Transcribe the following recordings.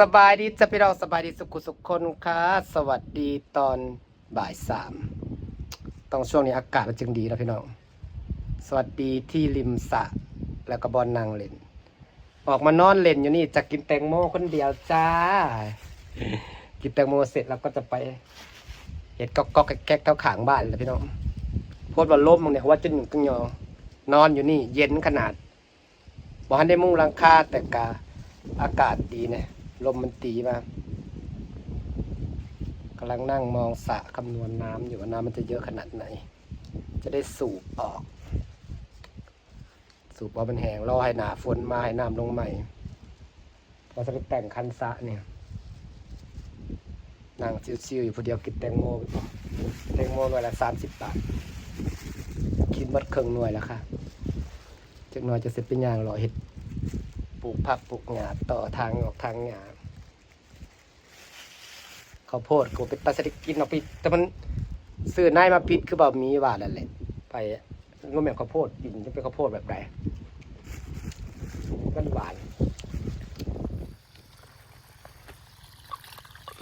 สบายดีจ้ะพี่น้องสบายดีสุขุสุขคนค่ะสวัสดีตอนบ่ายสามต้องช่วงนี้อากาศมันจึงดีแล้วพี่น้อง สวัสดีที่ริมสระแล้วก็บอลนางเล่น ออกมานอนเล่นอยู่นี่จะกินแตงโมคนเดียวจ้า กินแตงโมเสร็จแล้วก็จะไป เห็ดก็ก็แก๊กเท่าขางบ้านเลยพี่น้องโพดว่าล้มมึงเนี่ยว่าจนหนึ่งกังยอนอนอยู่นี่ เย็นขนาดบอกให้ได้มุ้งหลังคาแต่กาอากาศดีเนี่ย ลมมันตีมากำลังนั่งมองสระคำนวณน้ำอยู่ว่าน้ำมันจะเยอะขนาดไหน จะได้สูบออก สูบพอมันแห้งรอให้หนาฝนมาให้น้ำลงใหม่พอจะไปแต่งคันสระเนี่ยนั่งชิวๆอยู่ผู้เดียวกินแตงโมแตงโมหน่วยละสามสิบบาทคิดหมัดเครื่องหน่วยแล้วค่ะจากหน่อยจะเสร็จเป็นอย่างหรอเห็ดปลูกผักปลูกหญ้าต่อทางออกทางหญ้า ข้าวโพดก็เป็นตาสติกินเอาไปแต่มันซื้อนายมาปิดคือแบบมีหวานนั่นแหละไปก็เหมือนข้าวโพดกินจะเป็นข้าวโพดแบบไหนมันหวาน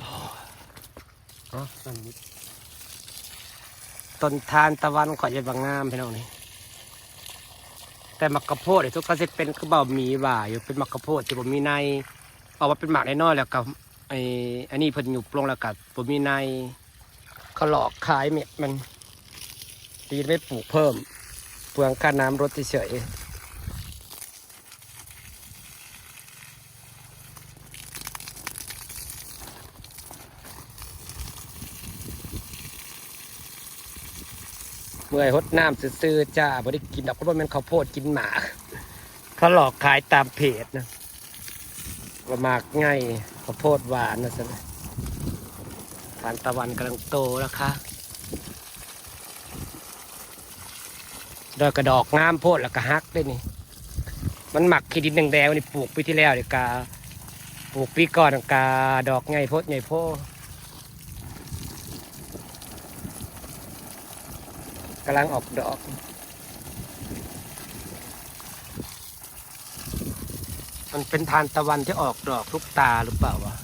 อ๋อนั่นนี่ต้นทานตะวันขอยจะบางงามพี่น้องนี่แต่มักกะโพดทุกคนจะเป็นคือเบามีหว่าอยู่เป็นมักกะโพดที่ผมมีในออกมาเป็นหมากน้อยๆแล้วกับ ไออันนี้เพิ่นอยู่ปลงแล้วกับผมมีในเขาหลอกขายเม็ดมันตีไม่ปลูกเพิ่ม เปลืองค่าน้ำรถเฉยเมื่อยหดน้ำซื่อจ้าบ่ได้กินดอกเพราะว่ามันข้าวโพดกินหมาเขาหลอกขายตามเพจนะ ว่าหมากง่ายข้าวโพดหวานนะสิทานตะวันกำลังโตแล้วค่ะดอกกระดอกงามโพดแล้วก็ฮักด้วยนี่ มันหมักขีดินแดงๆนี่ปลูกปีที่แล้วเดี๋ยกาปลูกปีก่อนกาดอกไงโพดไงโพดกำลังออกดอก มันเป็นทานตะวันที่ออกดอกลุกตาหรือเปล่าวะ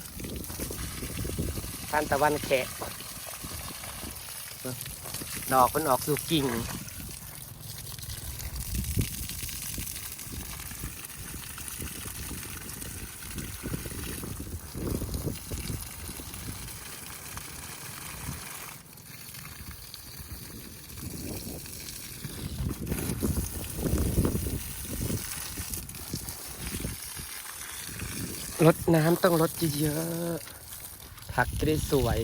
ทานตะวันแขะดอกมันออกสู่กิ่ง ลดน้ำต้องลดเยอะๆผักจะได้สวย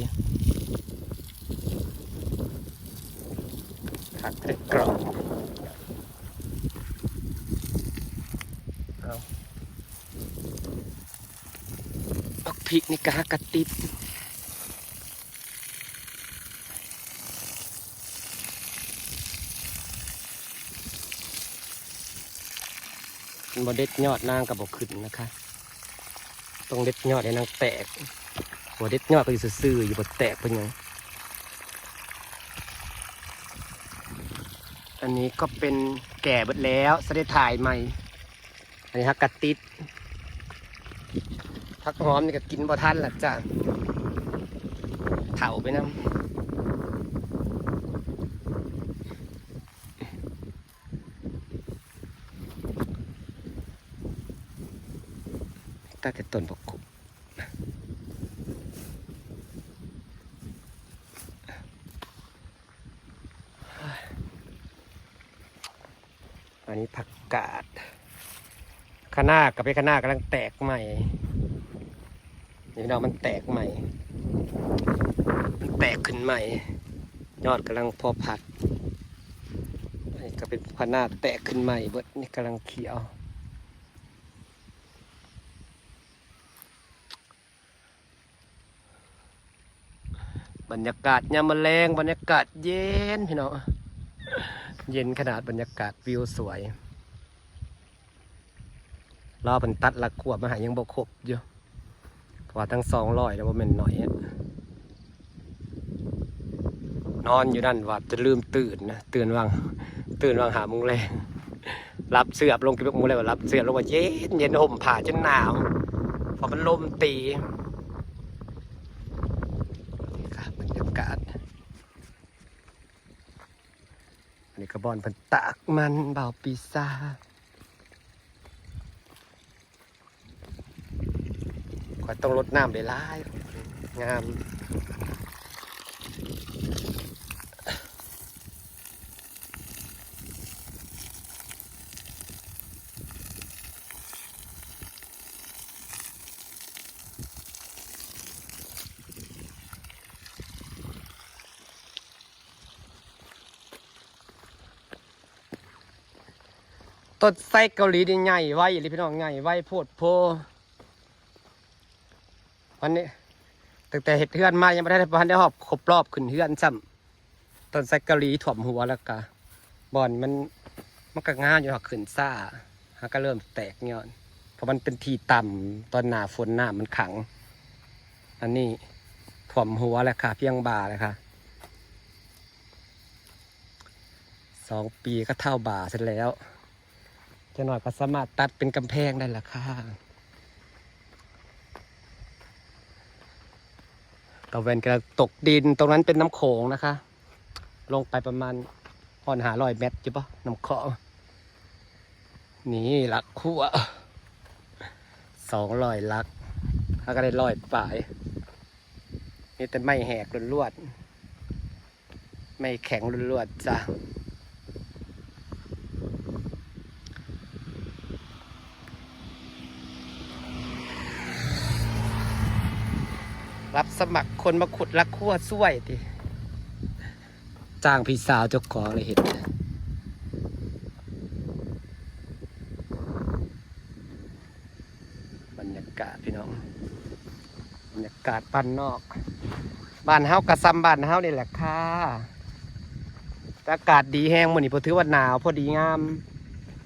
ผักจะได้กรอบปักพริกนี่กากระติดมันบ่เด็ดยอดนางกับบกขึ้นนะคะ ต้องเด็ดยอดให้นางแตกหัวเด็ดยอดไปซื่อๆอยู่บนแตกเป็นยังอันนี้ก็เป็นแก่หมดแล้วสได้ถ่ายใหม่ อันนี้ฮักกะติดพักหอมนี่ก็กินบ่ทันละจ้ะเถาไปน้ำ ตั้งแต่ต้นบกกุอันนี้ผักกาดคะน้ากับไปคะน้ากำลังแตกใหม่นี่เรามันแตกใหม่ มันแตกขึ้นใหม่ ยอดกำลังพอผัดนนี้ก็เป็นคะน้าแตกขึ้นใหม่เบิดนี่กำลังเขียว บรรยากาศยามมะแรงบรรยากาศเย็นพี่น้องเย็นขนาดบรรยากาศวิวสวยรอเป็นตัดละขวบมาหายังบกครบอยู่เพราะว่าทั้งสองร้อยแล้วว่ามันหน่อยนอนอยู่นั่นว่าจะลืมตื่นนะตื่นวางตื่นวางหาโมุงแรงรับเสือบลงกิบโมุงแรงรับเสือบลงว่าเย็นเย็นห่มผ้าจนหนาวเพราะมันลมตีนี่ครับบรรยากาศอันนี้กระ บอนเพันตากมันเบาปีซาก็ต้องลดน้ำได้หลายงาม ต้นไส้เกาหลีนี่ใหญ่ไว้หรือพี่น้องใหญ่ไว้โพดโพวันนี้ตั้งแต่เห็ดเฮือนมายังไม่ได้พันได้หอบครบรอบขึ้นเฮือนซ้ำต้นไส้เกาหลีถ่วมหัวแล้วกะบอนมันมันก็ง่านอยู่หอกขึ้นซ่าฮะก็เริ่มแตกย้อนเพราะมันเป็นทีต่ำตอนหนาฝนหน้ามันขัง อันนี้ถ่วมหัวแล้วค่ะ เพียงบ่าเลยค่ะสองปีก็เท่าบ่าเสร็จแล้ว จะหน่อยก็สามารถตัดเป็นกำแพงได้ละค่ะตะเวนกระตกดินตรงนั้นเป็นน้ำโขงนะคะ ลงไปประมาณอ่อนหาลอยเมตรใช่ปะน้ำขงนี่ลักขั้วสองลอยลักแล้วก็ได้ลอยปลายนี่แต่ไม่แหกลวดๆไม่แข็งลวดๆจ้ะ รับสมัครคนมาขุดลักขั้วช่วยดิจ้างพี่สาวเจ้าของเลยเห็นบรรยากาศพี่น้อง บรรยากาศบ้านนอก บ้านเฮากระซำบ้านเฮานี่แหละค่ะอากาศดีแห้งมื้อนี้พอถือว่าหนาวพอดีงาม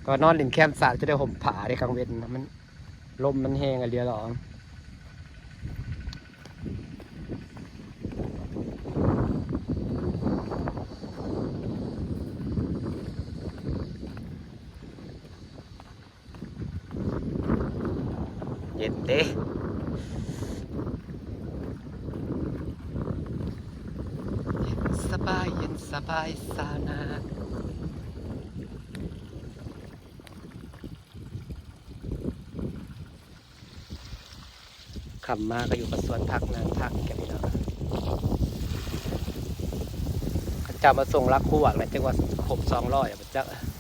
ก็นอนเล่นแคมป์สาจะได้ห่มผ้าได้กลางเว้นมันลมมันแห้งอะไรเดียหรอ เย็นเด้สบายเย็นสบายสาวนาขับมาก็อยู่กับสวนผักนานผักแกพี่น้องเขาจะมาส่งรักคู่หวังนจังหวัดครบสองร้อยอะพระ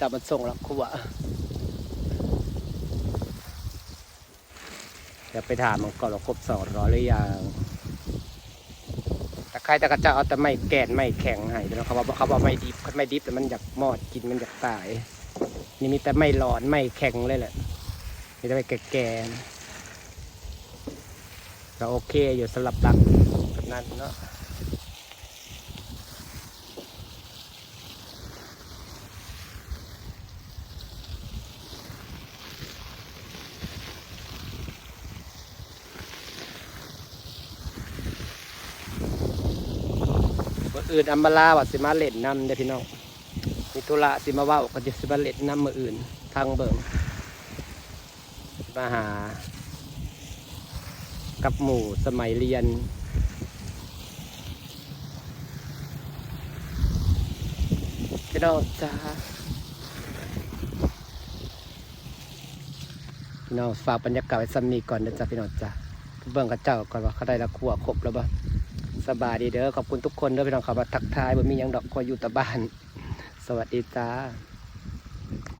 จ้าจะมาส่งรักคู่อะเดี๋ยวไปถามมันก่อนว่าครบสองร้อยหรือยังแต่ใครแต่ก็จะเอาแต่ไม่แก่นไม่แข็งให้แล้วเขาบอกเขาบอกไม่ดิบไม่ดิบแต่มันอยากมอดกินมันอยากตาย นี่มีแต่ไม่ร้อนไม่แข็งเลยแหละมีแต่ไม่แก่ๆก็โอเคอยู่สำหรับรักนั้นเนาะ มื่ อื่นอัมบาลาวสิมาเล่นน้ำเด้อพี่น้องมีธุระสิมาว่าก็จะสิมาเล่นน้ำมืออื่น ทางเบิ่งมาหา กับหมู่สมัยเรียนพี่น้องจ้าพี่น้องฝากบรรยากาศไว้ซ้ำนี้ก่อนนะจ๊ะพี่น้องจ้าเบิ่งกับเจ้าก่อนว่าเขาได้ละขัวครบแล้วบ่ สบายดีเด้อขอบคุณทุกคนเด้อพี่น้องครับมาทักทายบ่มีหยังดอกคอยอยู่แต่บ้าน สวัสดีจ้า